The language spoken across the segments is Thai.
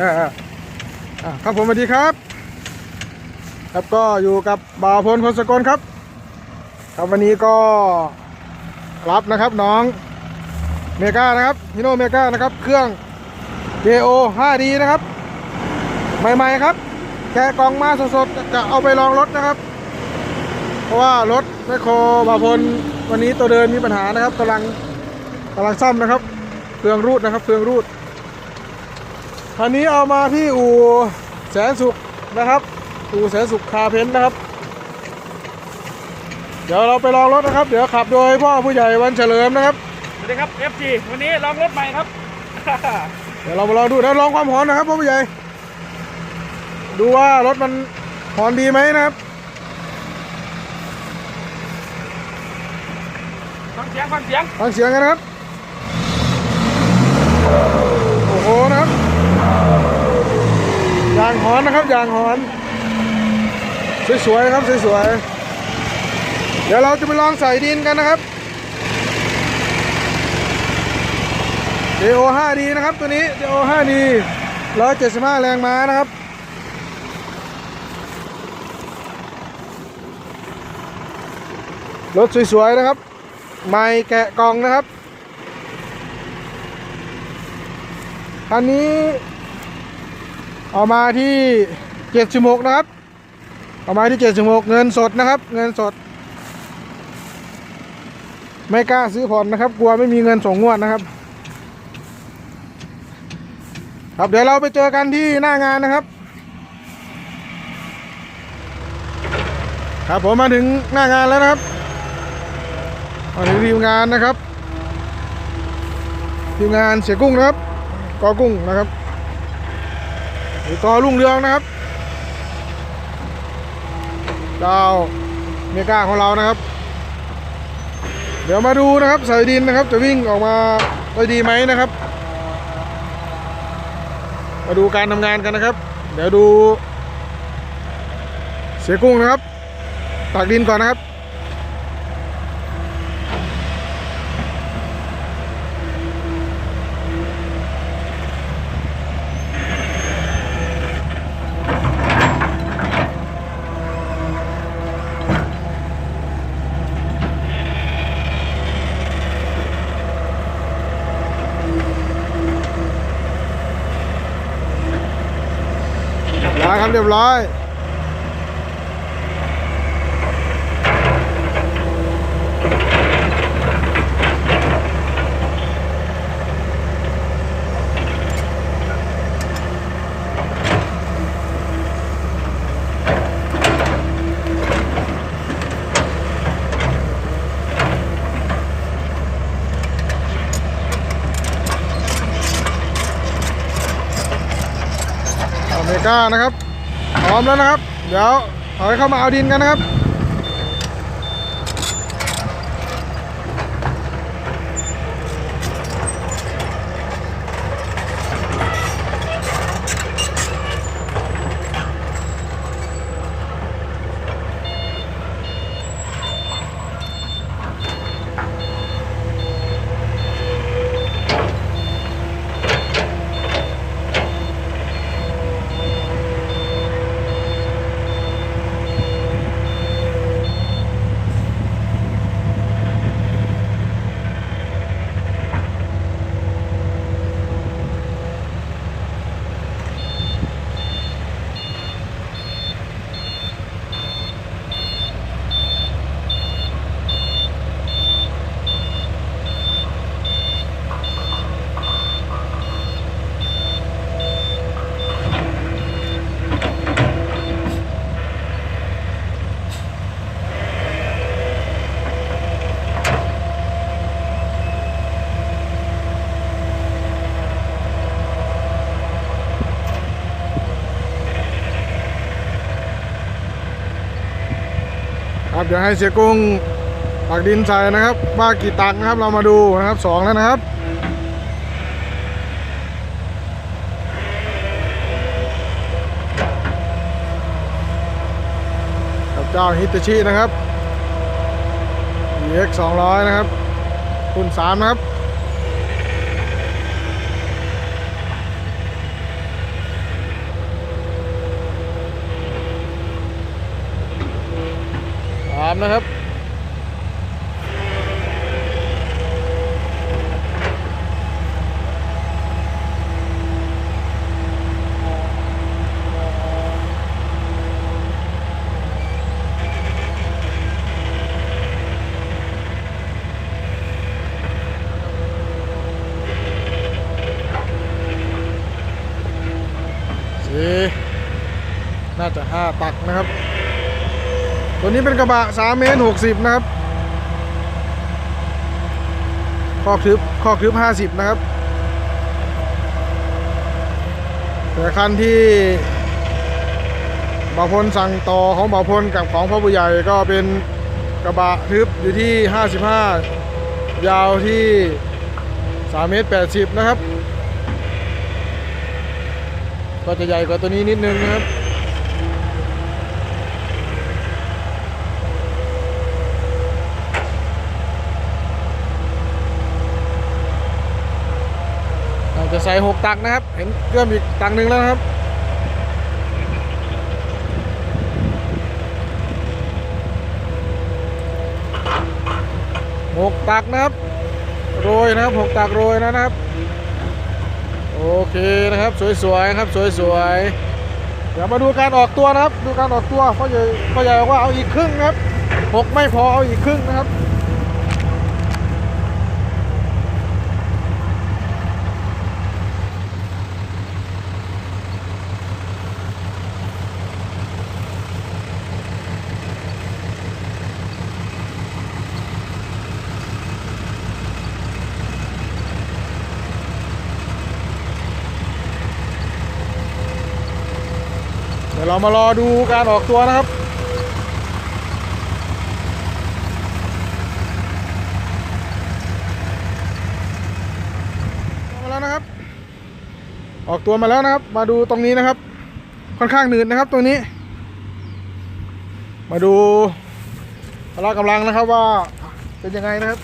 ออเอออะครับผมสวัสดีครับ ครับก็อยู่กับบ่าวพลคนสกลครับ ครับวันนี้ก็รับนะครับน้องเมกานะครับฮิโนเมกานะครับ เครื่อง JO 5D นะครับ ใหม่ๆครับ แกะกล่องมาสดๆ จะเอาไปลองรถนะครับ เพราะว่ารถแมคโครบ่าวพลวันนี้ตัวเดินมีปัญหานะครับกำลังกำลังซ่อมนะครับเฟืองรูดนะครับเฟืองรูด คันนี้เอามาที่อู่แสนสุขนะครับ อู่แสนสุขคาเพ้นท์นะครับ เดี๋ยวเราไปลองรถนะครับ เดี๋ยวขับโดยพ่อผู้ใหญ่วันเฉลิมนะครับ สวัสดีครับ FG วันนี้ลองรถใหม่ครับ เดี๋ยวเรามาลองดูแล้วลองความหอนนะครับพ่อผู้ใหญ่ ดูว่ารถมันหอนดีไหมนะครับฟังเสียงฟังเสียงฟังเสียงกันนะครับ โอ้โหนะครับ ยางหอนนะครับยางหอน สวยๆครับสวยๆเดี๋ยวเราจะไปลองใส่ดินกันนะครับ JO 5D นะครับตัวนี้ JO 5D 175 แรงม้านะครับรถสวยๆนะครับ ไม่แกะกล่องนะครับ คันนี้ เอามาที่76นะครับ เอามาที่76เงินสดนะครับ เงินสด ไม่กล้าซื้อผ่อนนะครับ กลัวไม่มีเงินส่งงวดนะครับ ครับเดี๋ยวเราไปเจอกันที่หน้างานนะครับ ครับผมมาถึงหน้างานแล้วนะครับมาถึงทีมงานนะครับทีมงานเสียกุ้งนะครับกอกุ้งนะครับ หรือกอลุ่งเรืองนะครับเจ้าเมกาของเรานะครับ เดี๋ยวมาดูนะครับสายดินนะครับ จะวิ่งออกมาได้ดีไหมนะครับ มาดูการทำงานกันนะครับ เดี๋ยวดู เสียกุ้งนะครับตักดินก่อนนะครับ ร้อยครับเรียบร้อยอเมริกานะครับ พร้อมแล้วนะครับ เดี๋ยวถอยเข้ามาเอาดินกันนะครับ ดี๋ยวให้เสียกุ้งปักดินใส่นะครับว่ากี่ตักนะครับเรามาดูนะครับสองแล้วนะครับกับเจ้าฮิตาชินะครับ EX 200 นะครับคุณ3นะครับามนะครับสีน่าจะห้าตักนะครับ ตัวนี้เป็นกระบะ3เมตร60 นะครับข้อคลึบข้อคลึบ50 นะครับ แต่คันที่บ่าวพลสั่งต่อของบ่าวพลกับของพ่อผู้ใหญ่ก็เป็นกระบะทึบอยู่ที่ 55 ยาวที่3เมตร80 นะครับ ก็จะใหญ่กว่าตัวนี้นิดนึงนะครับ อาจจะ ใส่หกตักนะครับ เห็นเริ่มอีกตักหนึ่งแล้วครับหกตักนะครับ โรยนะครับหกตักโรยนะครับ โอเคนะครับสวยๆครับสวยๆเดี๋ยวมาดูการออกตัวนะครับ ดูการออกตัวพ่อใหญ่พ่อใหญ่บอกว่าเอาอีกครึ่งนะครับหกไม่พอเอาอีกครึ่งนะครับ ดี๋ยวเรามารอดูการออกตัวนะครับมาแล้วนะครับ ออกตัวมาแล้วนะครับ มาดูตรงนี้นะครับ ค่อนข้างหนืดนะครับตรงนี้ มาดูพละกำลังนะครับว่าเป็นยังไงนะครับ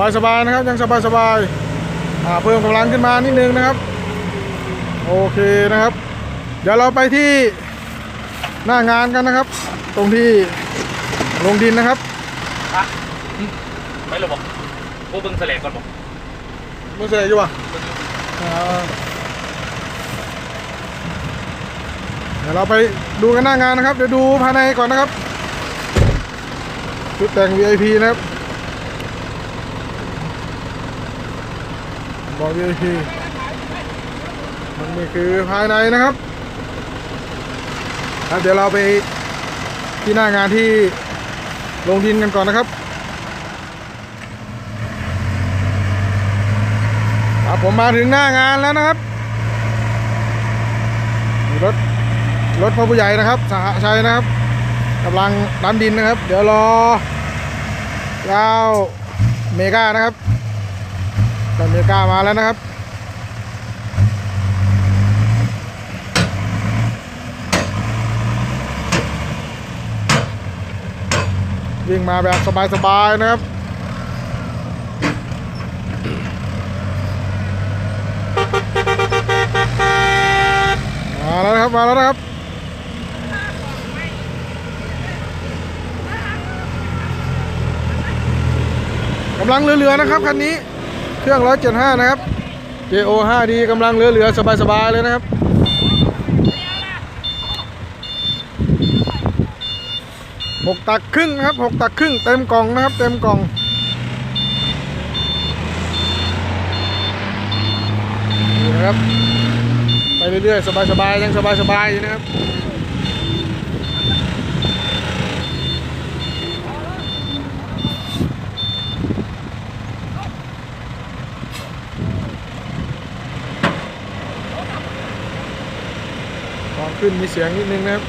สบายสบายๆนะครับยังสบายสบายๆอ่าเพิ่มกำลังขึ้นมานิดนึงนะครับ โอเคนะครับ เดี๋ยวเราไปที่หน้างานกันนะครับ ตรงที่ลงดินนะครับไม่หรอกบอกพวกเบิ้งแสลงก่อนบอกมือเสียอยู่ป่ะอ่าเดี๋ยวเราไปดูกันหน้างานนะครับ เดี๋ยวดูภายในก่อนนะครับชุดแต่ง VIP นะครับ บอก VIP มันนี่คือภายในนะครับครับเดี๋ยวเราไปที่หน้างานที่ลงดินกันก่อนนะครับครับผมมาถึงหน้างานแล้วนะครับรถรถพ่อผู้ใหญ่นะครับสหชัยนะครับกำลังดันดินนะครับ เดี๋ยวรอยาเมกานะครับ แต่เมกามาแล้วนะครับวิ่งมาแบบสบายๆนะครับมาแล้วนะครับ มาแล้วนะครับกำลังเหลือๆนะครับคันนี้ เครื่อง 175 นะครับ JO 5D กำลังเหลือๆ สบาย ๆ เลยนะครับหกตักครึ่งนะครับหกตักครึ่งเต็มกล่องนะครับ เต็มกล่องนะครับ ไปเรื่อยๆ สบายๆ ยังสบายๆอยู่นะครับ ตอนขึ้นมีเสียงนิดนึงนะครับ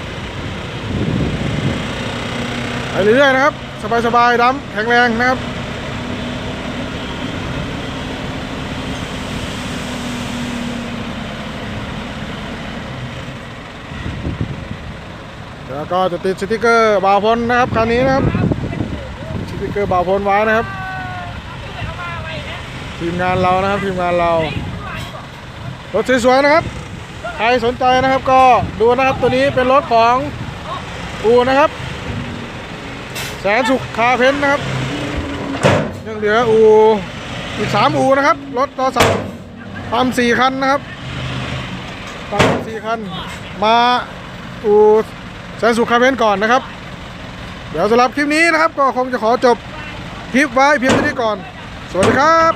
ไปเรื่อยๆนะครับ สบายๆดำแข็งแรงนะครับแล้วก็จะติดสติกเกอร์บ่าวพลนะครับคันนี้นะครับสติกเกอร์บ่าวพลไว้นะครับ ทีมงานเรานะครับทีมงานเรารถสวยๆนะครับ รสนใจนะครับก็ดูนะครับตัวนี้เป็นรถของอูนะครับ แสนสุขคาเพ้นท์นะครับยังเหลืออูอีกสามอูนะครับรถต่อสั่งทำสี่คันนะครับทำสี่คัน มาอูแสนสุขคาเพ้นท์ก่อนนะครับ เดี๋ยวสำหรับคลิปนี้นะครับ ก็คงจะขอจบคลิปไว้เพียงเท่านี้ก่อน สวัสดีครับ